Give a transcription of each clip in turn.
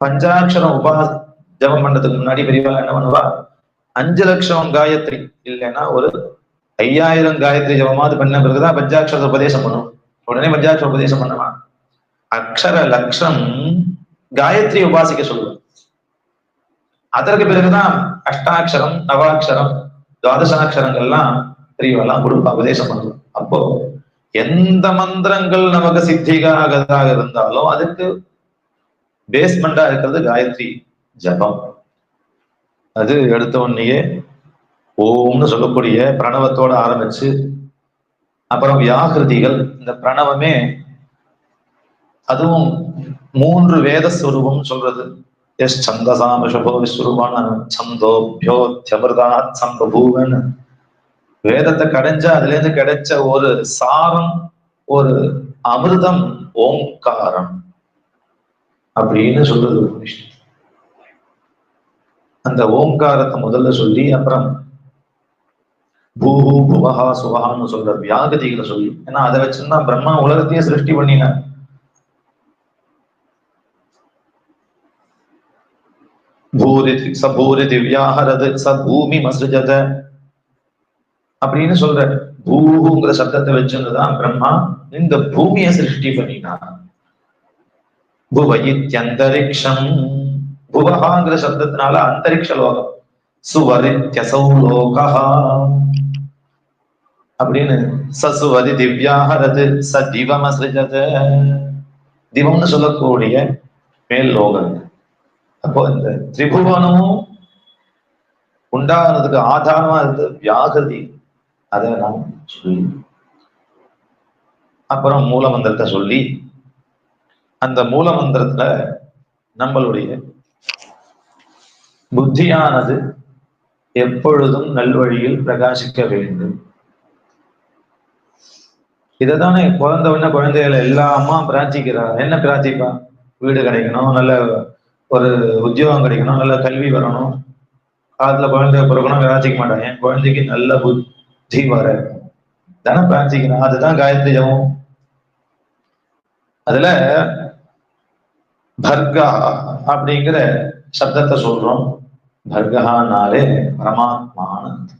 பஞ்சாட்சரம் உபா ஜபம் பண்றதுக்கு முன்னாடி பெரியவா என்ன பண்ணுவா? அஞ்சு லட்சம் காயத்ரி இல்லைன்னா ஒரு ஐயாயிரம் காயத்ரி ஜபமாவது பண்ண பிறகுதான் பஞ்சாட்சர உபதேசம் பண்ணும். உடனே பஞ்சாட்சர உபதேசம் பண்ணுவான் அக்ஷர லட்சம் காயத்ரி உபாசிக்க சொல்லுவோம் அதற்கு பிறகுதான் அஷ்டாட்சரம் நவாட்சரம் துவாதசாட்சரங்கள்லாம் பெரியவெல்லாம் கொடுப்பா உபதேசம் பண்ணுவோம் அப்போ எந்த மந்திரங்கள் நமக்கு சித்திகாகதாக இருந்தாலும் அதுக்கு பேஸ்மெண்டா இருக்கிறது காயத்ரி ஜபம். அது எடுத்த உடனேயே ஓம்னு சொல்லக்கூடிய பிரணவத்தோட ஆரம்பிச்சு அப்புறம் வியாகிருதிகள் இந்த பிரணவமே அதுவும் மூன்று வேத ஸ்வரூபம் சொல்றது. எஸ் சந்தசாம சுபோ விஸ்வரூபான சந்தோபியோத்யமிருதாத் சம்பபூவன். வேதத்தை கடைஞ்சா அதுல இருந்து கிடைச்ச ஒரு சாரம் ஒரு அமிர்தம் ஓங்காரம் அப்படின்னு சொல்றது உபனிஷத்து அந்த ஓம்காரத்தை முதல்ல சொல்லி அப்புறம் பூஹூ புவஹா சுவஹான்னு சொல்ற வியாகதிகளை சொல்லி ஏன்னா அதை வச்சுதான் பிரம்மா உலகத்தையே சிருஷ்டி பண்ணினார். பூரி சபூரி திவ்யாஹரது ச பூமி மசுஜத அப்படின்னு சொல்ற பூஹுங்கிற சப்தத்தை வச்சிருந்துதான் பிரம்மா இந்த பூமியை சிருஷ்டி பண்ணினார் புவயித்யந்தரிக்ஷம். புவகாங்கிற சப்தத்தினால அந்தரிக்ஷ லோகம். சுவரித்யசௌ லோகா அப்படின்னு சசுவதி திவ்யாஹரது ச திவமசிருஜத திவம்னு சொல்லக்கூடிய மேல் லோகம். அப்போ இந்த திரிபுவனமும் உண்டாகிறதுக்கு ஆதாரமா இருந்த வியாகிருதி. அதை நாம் சொல்லி அப்புறம் மூலமந்திரத்தை சொல்லி அந்த மூலமந்திரத்துல நம்மளுடைய புத்தியானது எப்பொழுதும் நல்வழியில் பிரகாசிக்க வேண்டும். இதைதானே குழந்தை உடனே குழந்தைகளை எல்லா அம்மா பிரார்த்திக்கிறா என்ன பிரார்த்திப்பா? வீடு கிடைக்கணும் நல்ல ஒரு உத்தியோகம் கிடைக்கணும் நல்ல கல்வி வரணும். காலத்துல குழந்தை பிறக்கணும் பிரார்த்திக்க மாட்டாங்க. என் குழந்தைக்கு நல்ல புத்தி வர தானே பிரார்த்திக்கணும். அதுதான் காயத்ரி ஜபம். அதுல பர்கா அப்படிங்கிற சப்தத்தை சொல்றோம். பர்கஹானாலே பரமாத்மானந்த்.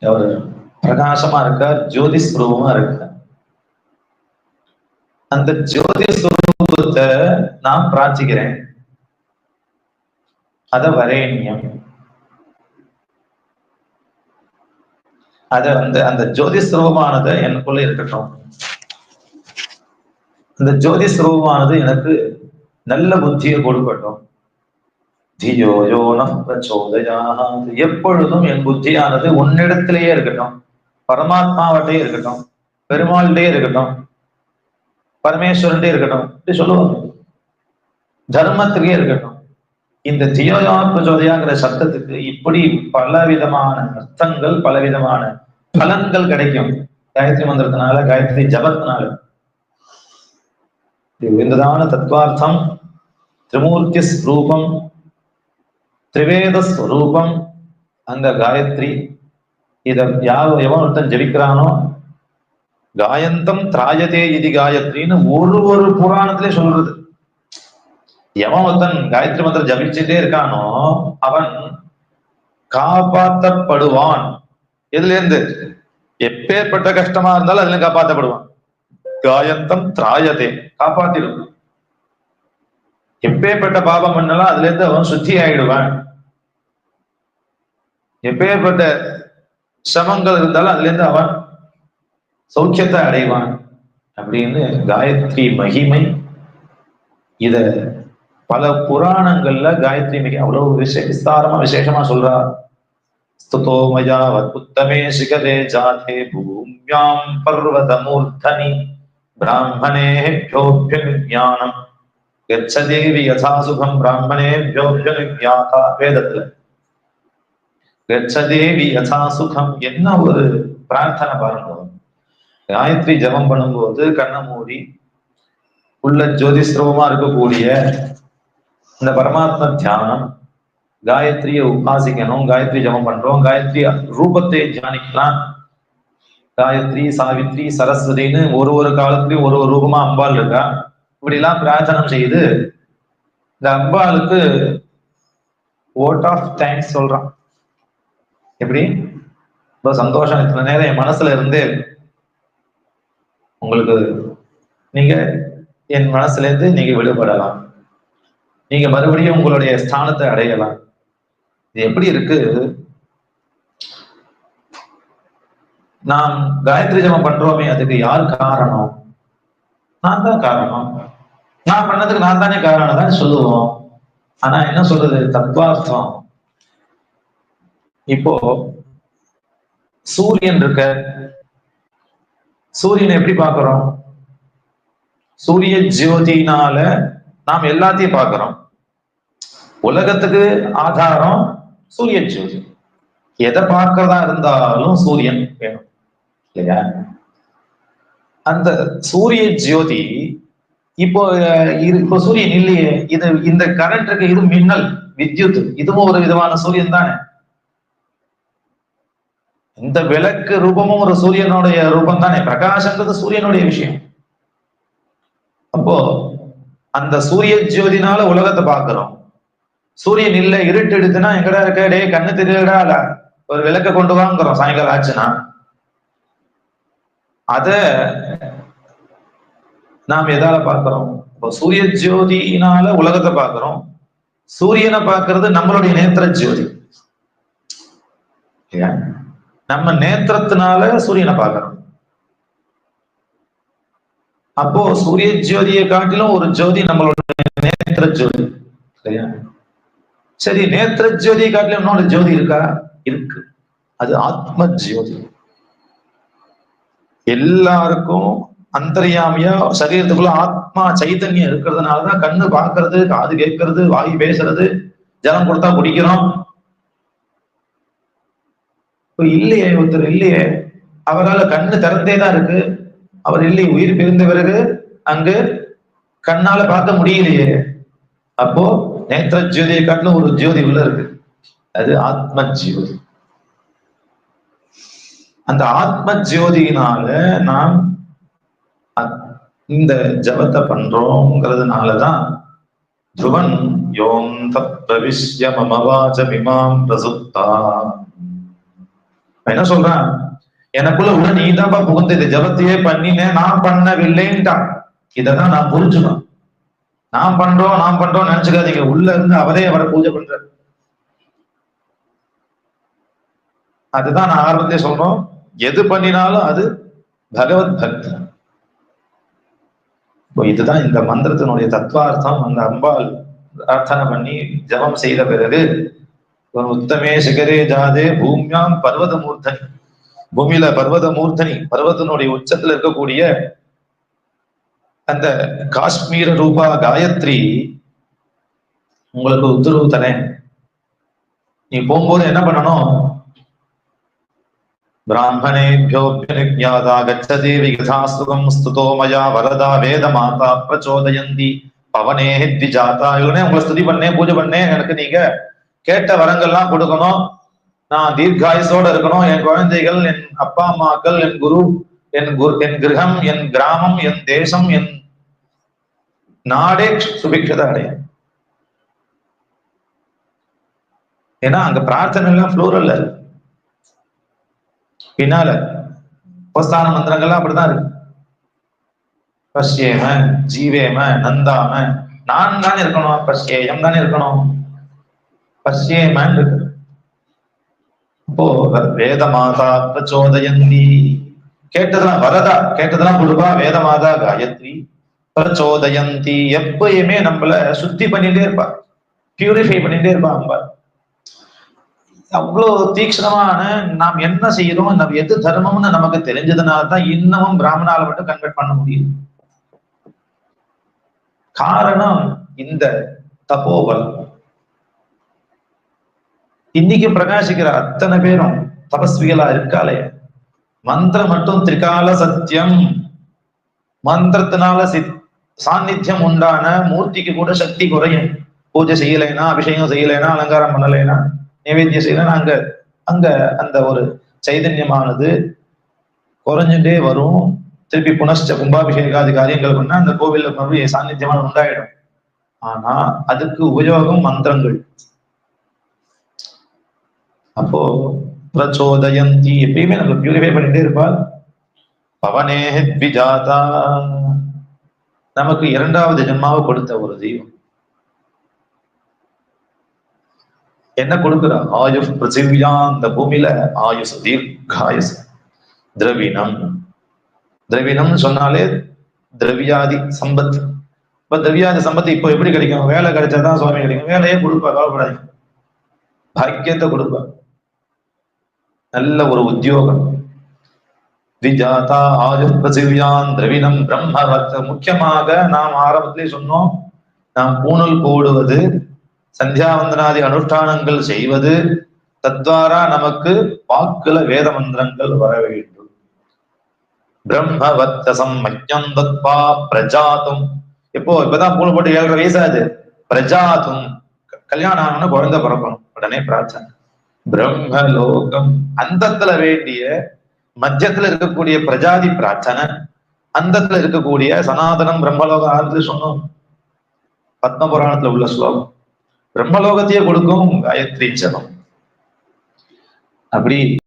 அவர் பிரகாசமா இருக்கார் ஜோதி ஸ்வரூபமா இருக்கார். அந்த ஜோதி ஸ்வரூபத்தை நான் பிரார்த்திக்கிறேன். அத வரேண்யம் அத வந்து அந்த ஜோதி ஸ்வரூபமானது எனக்குள்ள இருக்கட்டும். அந்த ஜோதி ஸ்வரூபமானது எனக்கு நல்ல புத்தியை கொடுக்கட்டும். எப்பொழுதும் என் புத்தியானது உன்னிடத்திலேயே இருக்கட்டும். பரமாத்மாவட்டே இருக்கட்டும். பெருமாள்கிட்டே இருக்கட்டும். பரமேஸ்வரன்டே இருக்கட்டும். இப்படி சொல்லுவாங்க. தர்மத்திலேயே இருக்கட்டும். இந்த தியோயா ஜோதியாங்கிற சப்தத்துக்கு இப்படி பல விதமான அர்த்தங்கள் பல விதமான பலன்கள் கிடைக்கும். காயத்ரி மந்திரத்தினால காயத்ரி ஜபத்தினால. உயர்ந்ததான தத்வார்த்தம் திரிமூர்த்தி ஸ்வரூபம் திரிவேத ஸ்வரூபம் அந்த காயத்ரி இத யார் எவன் ஒருத்தன் ஜெபிக்கிறானோ காயந்தம் திராயதே இது காயத்ரின்னு ஒரு ஒரு புராணத்திலே சொல்றது. எவன் ஒருத்தன் காயத்ரி மந்திரம் ஜபிச்சுட்டே இருக்கானோ அவன் காப்பாற்றப்படுவான் எதுல இருந்து எப்பேற்பட்ட கஷ்டமா இருந்தாலும் அதுல காப்பாற்றப்படுவான் காயந்தம் திராயதே. காப்பாத்திடும் எப்பேற்பட்ட பாபம் பண்ணலாம் அதுல இருந்து அவன் சுத்தி ஆயிடுவான் எப்பேற்பட்ட சிரமங்கள் இருந்தாலும் அதுல இருந்து அவன் சௌக்கியத்தை அடைவான். அப்படின்னு காயத்ரி மகிமை. இத பல புராணங்கள்ல காயத்ரி மகி அவ்வளவு விஷய விஸ்தாரமா விசேஷமா சொல்றா. ஸ்துதோ மயா உத்தமே சிகதே ஜாதே பூமியாம் பர்வதமூர்த்தனி. பிராமணேபியோபியனுஜானம் கச்சதேவி யதா சுகம் பிராமணேபியோபியனுஜாதா வேதத்துல கச்சதேவி யதா சுகம் என்ன ஒரு பிரார்த்தனை பாருங்க காயத்ரி ஜபம் பண்ணும்போது கண்ணை மூடி உள்ள ஜோதிஸ்ரவமா இருக்கக்கூடிய இந்த பரமாத்ம தியானம் காயத்ரியை உபாசிக்கணும் காயத்ரி ஜபம் பண்றோம் காயத்ரி ரூபத்தை தியானிக்கலாம் காயத்ரி சாவித்ரி சரஸ்வதின்னு ஒரு ஒரு காலத்துலயும் ஒரு ஒரு ரூபமா அம்பாள் இருக்கா? இப்படி எல்லாம் பிரார்த்தனம் செய்து இந்த அம்பாளுக்கு ஓட் ஆஃப் தேங்க்ஸ் சொல்றான். எப்படி? ரொம்ப சந்தோஷம். இத்தனை நேரம் என் மனசுல இருந்தே உங்களுக்கு நீங்க என் மனசுல இருந்து நீங்க விடுபடலாம். நீங்க மறுபடியும் உங்களுடைய ஸ்தானத்தை அடையலாம். இது எப்படி இருக்கு? நாம் காயத்ரி ஜபம் பண்றோமே அதுக்கு யார் காரணம்? நான் தான் காரணம். நான் பண்ணதுக்கு நான் தானே காரணம் தான் சொல்லுவோம். ஆனா என்ன சொல்றது? தத்வார்த்தம். இப்போ சூரியன் இருக்க சூரியனை எப்படி பாக்குறோம் சூரிய ஜோதினால நாம் எல்லாத்தையும் பார்க்கிறோம். உலகத்துக்கு ஆதாரம் சூரிய ஜோதி. எதை பார்க்கறதா இருந்தாலும் சூரியன் வேணும். இல்லையா? அந்த சூரிய ஜோதி இப்போ இப்போ சூரியன் இல்லையே இது இந்த கரண்ட் இருக்கு இது மின்னல் வித்யுத் இதுவும் ஒரு விதமான சூரியன் தானே? இந்த விளக்கு ரூபமும் ஒரு சூரியனுடைய ரூபம் தானே? பிரகாசங்கிறது சூரியனுடைய விஷயம். அப்போ அந்த சூரிய ஜோதினால உலகத்தை பார்க்கிறோம். சூரியன் இல்ல இருட்டு எடுத்துனா எங்கடா இருக்க? டே கண்ணு தெரியலடா இல்ல ஒரு விளக்க கொண்டு வாங்குறோம் சாயங்காலம் ஆச்சுன்னா. அத நாம் எதால பாக்குறோம் இப்போ சூரிய ஜோதியினால உலகத்தை பாக்குறோம் சூரியனை பாக்குறது நம்மளுடைய நேத்திர ஜோதி. நம்ம நேத்திரத்தினால சூரியனை பார்க்கிறோம். அப்போ சூரிய ஜோதியை காட்டிலும் ஒரு ஜோதி நம்மளுடைய நேத்திர ஜோதி. சரியா சரி நேத்திர ஜோதியை காட்டிலும் இன்னொரு ஜோதி இருக்கா? இருக்கு. அது ஆத்ம ஜோதி. எல்லாருக்கும் அந்தரியாமியா சரீரத்துக்குள்ள ஆத்மா சைத்தன்யம் இருக்கிறதுனாலதான் கண்ணு பார்க்கறது காது கேட்கறது வாய் பேசுறது ஜலம் கொடுத்தா குடிக்கிறோம். இல்லையே ஒருத்தர் இல்லையே அவரால கண்ணு திறந்தே தான் இருக்கு. அவர் இல்லை உயிர் பிரிந்த பிறகு அங்கு கண்ணால பார்க்க முடியலையே. அப்போ நேத்திர ஜோதியை காட்டிலும் ஒரு ஜோதி உள்ள இருக்கு. அது ஆத்ம ஜோதி அந்த ஆத்ம ஜோதியினால நாம் அ- இந்த ஜபத்தை பண்றோங்கிறதுனாலதான் துவன் யோம் தத் பிரவிஷ்ய மம பிரசுப்தா. என்ன சொல்றான்? எனக்குள்ள உள்ள நீதான்பா புகுந்து இந்த ஜபத்தையே பண்ணினேன் நான் பண்ணவில்லைன்ட்டான். இததான் நான் புரிஞ்சுக்கணும். நான் பண்றோம் நான் பண்றோம் நினைச்சுக்காதீங்க. உள்ள இருந்து அவரே அவரை பூஜை பண்ற அதுதான் நான் ஆரம்பத்தே சொல்றோம். எது பண்ணினாலும் அது பகவத் பக்தி. இப்போ இதுதான் இந்த மந்திரத்தினுடைய தத்துவார்த்தம். அந்த அம்பாள் பிரார்த்தனை பண்ணி ஜபம் செய்த பிறகு உத்தமே சிகரே ஜாதே பூமியாம் பர்வத மூர்த்தனி பூமியில பர்வத மூர்த்தனி பர்வதனுடைய உச்சத்துல இருக்கக்கூடிய அந்த காஷ்மீர ரூபா காயத்ரி உங்களுக்கு உத்தரவு தரேன். நீ போகும்போது என்ன பண்ணணும்? பிராமணேபியோபியனுஜாதா கச்சதே விகதாஸ்துகம் ஸ்துதோ மயா வரதா வேத மாதா பிரச்சோதயந்தி பவனே த்விஜாதா இவனே உங்களை ஸ்துதி பண்ணேன் பூஜை பண்ணேன் எனக்கு நீங்க கேட்ட வரங்கள்லாம் கொடுக்கணும். நான் தீர்காயுசோட இருக்கணும். என் குழந்தைகள் என் அப்பா அம்மாக்கள் என் குரு என் குரு என் கிரகம் என் கிராமம் என் தேசம் என் நாடே சுபிக்ஷதா அடையும். ஏன்னா அங்க பிரார்த்தனை எல்லாம் ஃப்ளோரல்ல இருக்கு. பின்னால. உபஸ்தான மந்திரங்கள்லாம் அப்படிதான் இருக்கு. பஷ்யேம ஜீவேம நந்தாம நான் தானே இருக்கணும் பஷ்யேயம் தானே இருக்கணும். பஷ்யேமன் இருக்கு அப்போ வேத மாதா பிரச்சோதயந்தி. கேட்டதெல்லாம் வரதா? கேட்டதெல்லாம் கொடுப்பா வேத மாதா காயத்ரி. பிரச்சோதயந்தி. எப்பயுமே நம்மள சுத்தி பண்ணிட்டே இருப்பா. பியூரிஃபை பண்ணிட்டே இருப்பா அம்பா அவ்வளவு தீக்ஷணமான நாம் என்ன செய்யறோம் நம்ம எது தர்மம்னு நமக்கு தெரிஞ்சதுனால தான் இன்னமும் பிராமணால மட்டும் கன்வெர்ட் பண்ண முடியும். காரணம் இந்த தபோபல் இன்னைக்கு பிரகாசிக்கிற அத்தனை பேரும் தபஸ்விகளா இருக்காளே. மந்திரம் மட்டும் திரிகால சத்தியம். மந்திரத்தினால சித் சாநித்தியம் உண்டான மூர்த்திக்கு கூட சக்தி குறையும். பூஜை செய்யலைனா அபிஷேகம் செய்யலைனா அலங்காரம் பண்ணலைனா நைவேத்தியம் செய்யலாம் அங்க அங்க அந்த ஒரு சைதன்யமானது குறைஞ்சுட்டே வரும். திருப்பி புனஷ்ட கும்பாபிஷேகாதி காரியங்கள் பண்ணா அந்த கோவில்ல மறுபடியும் சாநித்தியமான உண்டாயிடும். ஆனா அதுக்கு உபயோகம் மந்திரங்கள். அப்போ பிரச்சோதயந்தி. எப்பயுமே நம்ம பியூரிஃபை பண்ணிட்டே இருப்பாள். பவனே நமக்கு இரண்டாவது ஜென்மாவை கொடுத்த ஒரு தெய்வம். என்ன கொடுக்குறா? ஆயுஷ் பிருத்திவியா இந்த பூமியில ஆயுஷ் தீர்காயுஷ் திரவினம் திரவினம் சொன்னாலே திரவியாதி சம்பத். இப்ப திரவியாதி சம்பத்து இப்போ எப்படி கிடைக்கும்? வேலை கிடைச்சாதான் சுவாமி கிடைக்கும். வேலையே கொடுப்பா கவலைப்படாது பாக்கியத்தை கொடுப்பா. நல்ல ஒரு உத்தியோகம். விஜாதா ஆயுஷ் பிருத்திவியான் திரவினம் பிரம்ம முக்கியமாக நாம் ஆரம்பத்திலே சொன்னோம் நாம் பூணல் போடுவது சந்தியாவந்தனாதி அனுஷ்டானங்கள் செய்வது தத்வாரா நமக்கு வாக்குல வேத மந்திரங்கள் வர வேண்டும். பிரம்மவத்தசம் மக்யம் தத்வா பிரஜாத்தும் இப்போ இப்பதான் மூணு போட்டு ஏழரை வயசாது பிரஜாத்தும் கல்யாணம் ஆனோன்னு குழந்தை பிறக்கணும் உடனே பிரார்த்தனை. பிரம்மலோகம். அந்தத்துல வேண்டிய மத்தியத்துல இருக்கக்கூடிய பிரஜாதி பிரார்த்தனை அந்தத்துல இருக்கக்கூடிய சனாதனம் பிரம்மலோகம் ஆரம்பத்தில் சொன்னோம். பத்ம புராணத்துல உள்ள ஸ்லோகம். பிரம்மலோகத்தையே கொடுக்கும் காயத்ரி ஜபம். அப்படி